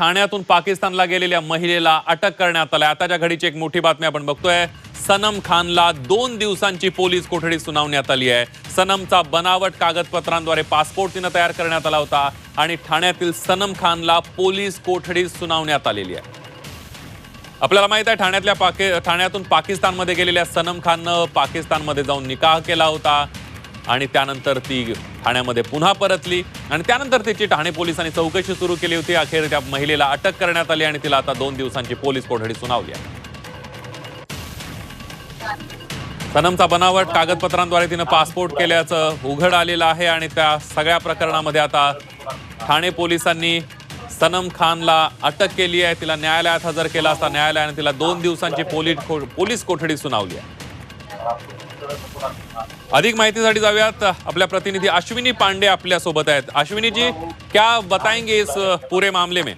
ठाण्यातून पाकिस्तानला गेलेल्या महिलेला अटक करण्यात आलाय आताच्या घडीची एक मोठी बातमी आपण बघतोय. सनम खानला दोन दिवसांची पोलीस कोठडी सुनावण्यात आली आहे. सनमचा बनावट कागदपत्रांद्वारे पासपोर्ट तिनं तयार करण्यात आला होता आणि ठाण्यातील सनम खानला पोलीस कोठडी सुनावण्यात आलेली आहे. आपल्याला माहीत आहे ठाण्यातल्या पाके ठाण्यातून पाकिस्तानमध्ये गेलेल्या सनम खाननं पाकिस्तानमध्ये जाऊन निकाह केला होता. आणि त्यानंतर ती ठाण्यामध्ये पुन्हा परतली. आणि त्यानंतर तिची ठाणे पोलिसांनी चौकशी सुरू केली होती. अखेर त्या महिलेला अटक करण्यात आली आणि तिला आता दोन दिवसांची पोलीस कोठडी सुनावली आहे. सनमचा बनावट कागदपत्रांद्वारे तिनं पासपोर्ट केल्याचं उघड आलेलं आहे आणि त्या सगळ्या प्रकरणामध्ये आता ठाणे पोलिसांनी सनम खानला अटक केली आहे. तिला न्यायालयात हजर केला असता न्यायालयाने तिला दोन दिवसांची पोलीस पोलीस कोठडी सुनावली आहे. अधिक माहितीसाठी जाऊयात. आपल्या प्रतिनिधी अश्विनी पांडे आपल्यासोबत आहेत. अश्विनी जी क्या बताएंगे इस पूरे मामले में?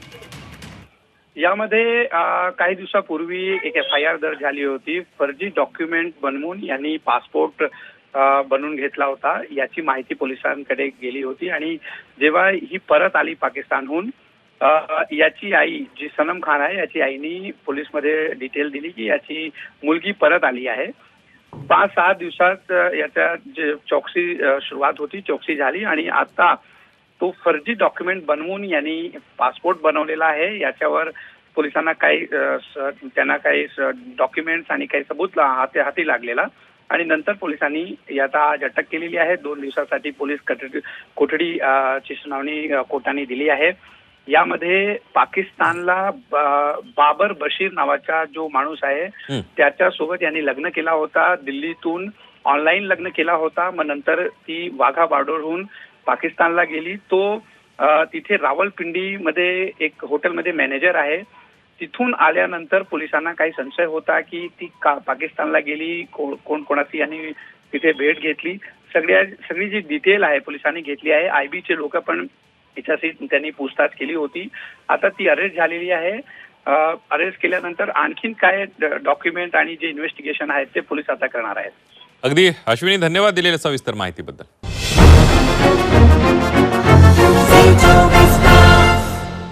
यामध्ये काही दिवसापूर्वी एक एफ आय आर दर्ज झाली होती. फर्जी डॉक्युमेंट बनवून यांनी पासपोर्ट बनवून घेतला होता. याची माहिती पोलिसांकडे गेली होती आणि जेव्हा ही परत आली पाकिस्तानहून याची आई जी सनम खान आहे याची आईनी पोलीसमध्ये डिटेल दिली की याची मुलगी परत आली आहे. पाच सहा दिवसात याच्या जे चौकसी सुरुवात होती चौकशी झाली आणि आता तो फर्जी डॉक्युमेंट बनवून यांनी पासपोर्ट बनवलेला आहे. याच्यावर पोलिसांना काही त्यांना काही डॉक्युमेंट्स आणि काही सबूत हाती हाती लागलेला आणि नंतर पोलिसांनी याचा आज अटक केलेली आहे. दोन दिवसासाठी पोलीस कोठडी ची सुनावणी कोर्टाने दिली आहे. यामध्ये पाकिस्तानला बाबर बशीर नावाचा जो माणूस आहे. त्याच्यासोबत यांनी लग्न केला होता. दिल्लीतून ऑनलाईन लग्न केला होता. मग नंतर ती वाघा बॉर्डरहून पाकिस्तानला गेली. तो तिथे रावलपिंडीमध्ये एक हॉटेलमध्ये मॅनेजर आहे. तिथून आल्याननंतर पोलिसांना काही संशय होता की ती का पाकिस्तानला गेली? को- कोण कोणाची यांनी तिथे भेट घेतली? सगळ्या सगळी जी डिटेल आहे पोलिसांनी घेतली आहे. आयबीचे लोक पण तिच्याशी त्यांनी पूछताछ केली होती. आता ती अरेस्ट झालेली आहे. अरेस्ट केल्यानंतर आणखीन काय डॉक्युमेंट आणि जे इन्व्हेस्टिगेशन आहेत ते पोलीस आता करणार आहेत. अगदी अश्विनी धन्यवाद दिलेल्या सविस्तर माहितीबद्दल.